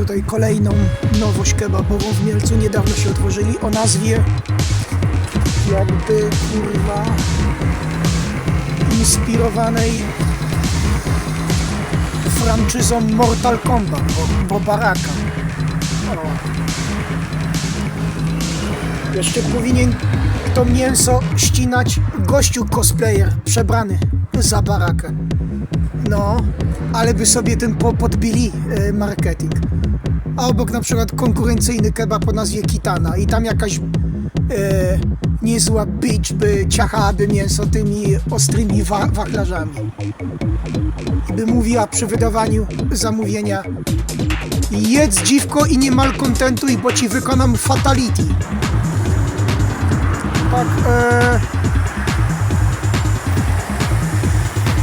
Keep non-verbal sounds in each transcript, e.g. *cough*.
tutaj kolejną nowość kebabową w Mielcu. Niedawno się otworzyli o nazwie jakby kurwa inspirowanej franczyzą Mortal Kombat, bo, bo baraka. O. Jeszcze powinien to mięso ścinać gościu cosplayer przebrany za barakę. No, ale by sobie tym po podbili e, marketing. A obok na przykład konkurencyjny kebab o nazwie Kitana i tam jakaś e, niezła bitch by ciachałaby mięso tymi ostrymi wa wachlarzami. I by mówiła przy wydawaniu zamówienia jedz dziwko i nie malkontentuj, bo ci wykonam fatality. Tak, e...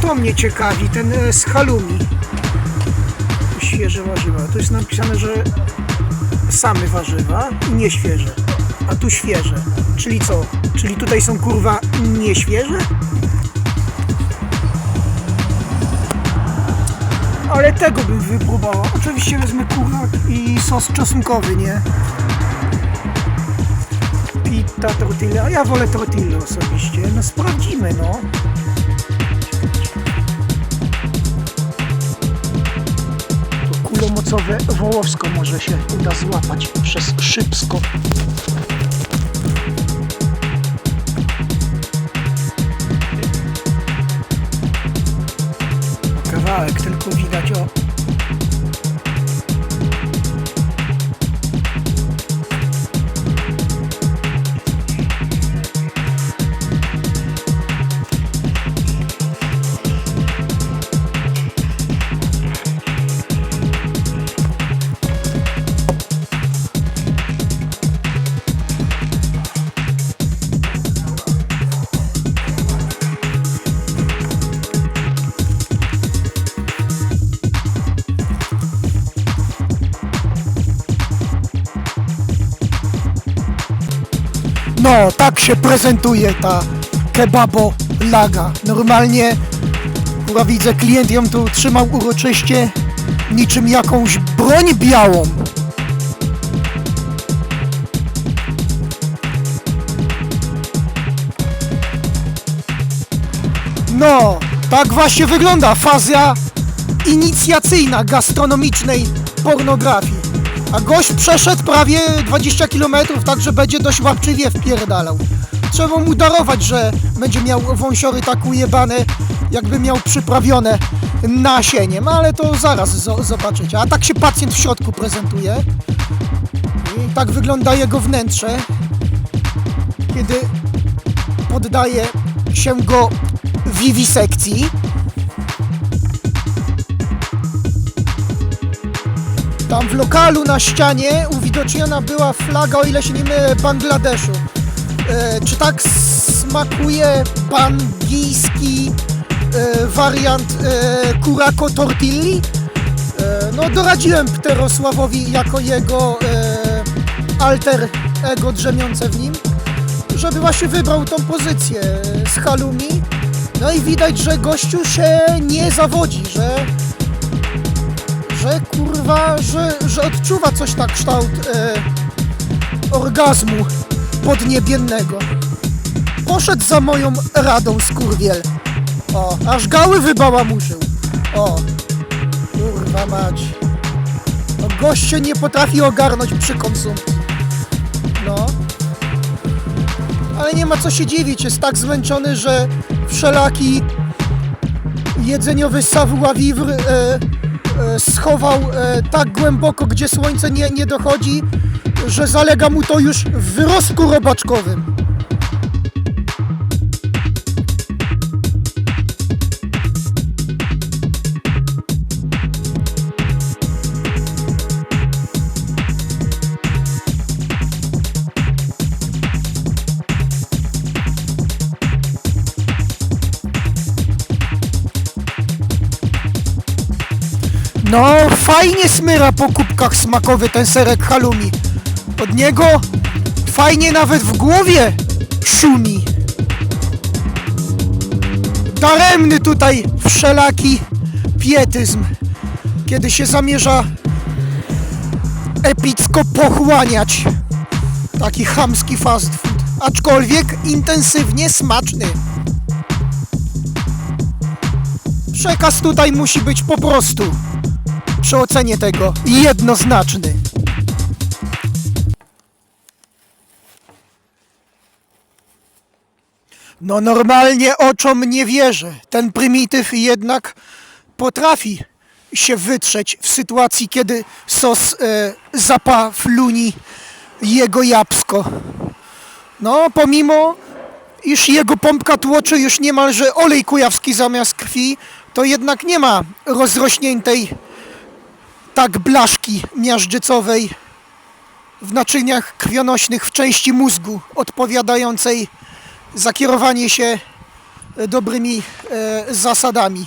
To mnie ciekawi, ten e, z halumi. Świeże warzywa. Tu jest napisane, że same warzywa i nie świeże. A tu świeże. Czyli co? Czyli tutaj są kurwa nieświeże? Ale tego bym wypróbował. Oczywiście wezmę kurwa i sos czosnkowy, nie? Pita, tortilla. Ja wolę tortillę osobiście. No sprawdzimy, no. Wołowsko może się uda złapać przez szybsko. Kawałek tylko widać o No, tak się prezentuje ta kebabo laga. Normalnie, chyba widzę, klient ją tu trzymał uroczyście, niczym jakąś broń białą. No, tak właśnie wygląda faza inicjacyjna gastronomicznej pornografii. A gość przeszedł prawie 20 km, także będzie dość łapczywie wpierdalał. Trzeba mu darować, że będzie miał wąsiory tak ujebane, jakby miał przyprawione nasieniem, ale to zaraz zo- zobaczycie. A tak się pacjent w środku prezentuje. I tak wygląda jego wnętrze, kiedy poddaje się go wiwisekcji. Tam w lokalu na ścianie uwidoczniona była flaga, o ile się nie mylę, Bangladeszu. E, czy tak smakuje bangijski e, wariant e, kurako tortilli? E, no doradziłem Pterosławowi jako jego e, alter ego drzemiące w nim, żeby właśnie wybrał tą pozycję z halumi. No i widać, że gościu się nie zawodzi, że że kurwa, że, że odczuwa coś tak kształt e, orgazmu podniebiennego. Poszedł za moją radą skurwiel. O, aż gały wybałamuszył. O, kurwa mać. No gość się nie potrafi ogarnąć przy konsumpcji. No. Ale nie ma co się dziwić, jest tak zmęczony, że wszelaki jedzeniowy savoir-vivre e, e, schował e, tak głęboko, gdzie słońce nie, nie dochodzi, że zalega mu to już w wyrostku robaczkowym. No, fajnie smyra po kubkach smakowy ten serek halumi. Od niego fajnie nawet w głowie szumi. Daremny tutaj wszelaki pietyzm, kiedy się zamierza epicko pochłaniać. Taki chamski fast food, aczkolwiek intensywnie smaczny. Przekaz tutaj musi być po prostu przy ocenie tego jednoznaczny. No normalnie oczom nie wierzę. Ten prymityw jednak potrafi się wytrzeć w sytuacji, kiedy sos e, zapa fluni jego jabłko. No, pomimo iż jego pompka tłoczy już niemalże olej kujawski zamiast krwi, to jednak nie ma rozrośniętej tak blaszki miażdżycowej w naczyniach krwionośnych w części mózgu odpowiadającej za kierowanie się e, dobrymi e, zasadami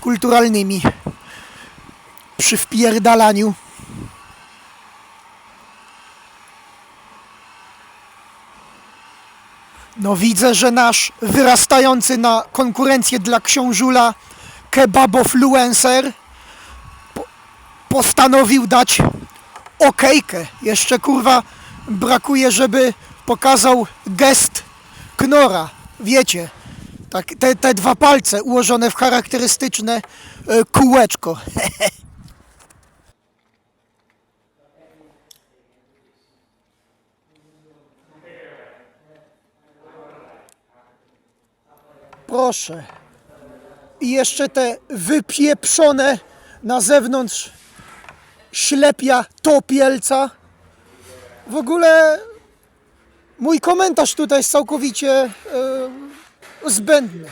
kulturalnymi przy wpierdalaniu. No widzę, że nasz wyrastający na konkurencję dla książula kebabofluencer postanowił dać okejkę. Jeszcze kurwa brakuje, żeby pokazał gest knora. Wiecie, tak, te, te dwa palce ułożone w charakterystyczne e, kółeczko. *laughs* Proszę. I jeszcze te wypieprzone na zewnątrz ślepia topielca. W ogóle mój komentarz tutaj jest całkowicie e, zbędny.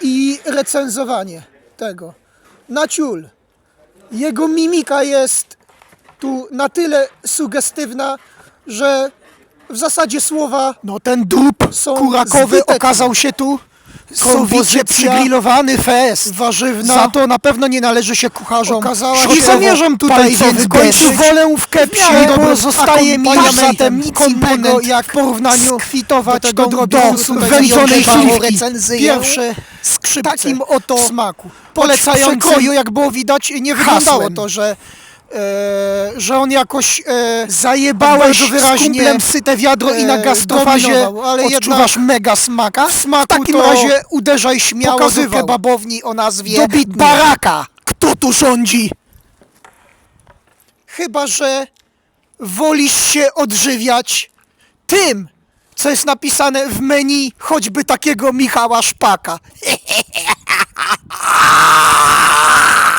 I recenzowanie tego. Na ciul. Jego mimika jest tu na tyle sugestywna, że w zasadzie słowa No ten są kurakowy okazał się tu sowicie przygrillowany fest. warzywna. Za to na pewno nie należy się kucharzom. Okazała Nie zamierzam tutaj więc gęsić. wolę w kepsie, Nie, bo zostaje mi zatem nic innego jak w porównaniu skwitować do tego do wędzonej recenzyję. Pierwsze skrzypce takim oto smaku. polecającym jak było widać, nie wyglądało to, że, e, że on jakoś e, Zajebałeś bardzo wyraźnie z kumplem syte wiadro i na e, gastrofazie dominował, ale odczuwasz mega smaka. w smaku takim to razie uderzaj śmiało do pokazywał. kebabowni o nazwie Dobitnie. Baraka. Kto tu rządzi? Chyba, że wolisz się odżywiać tym, co jest napisane w menu choćby takiego Michała Szpaka. *laughs*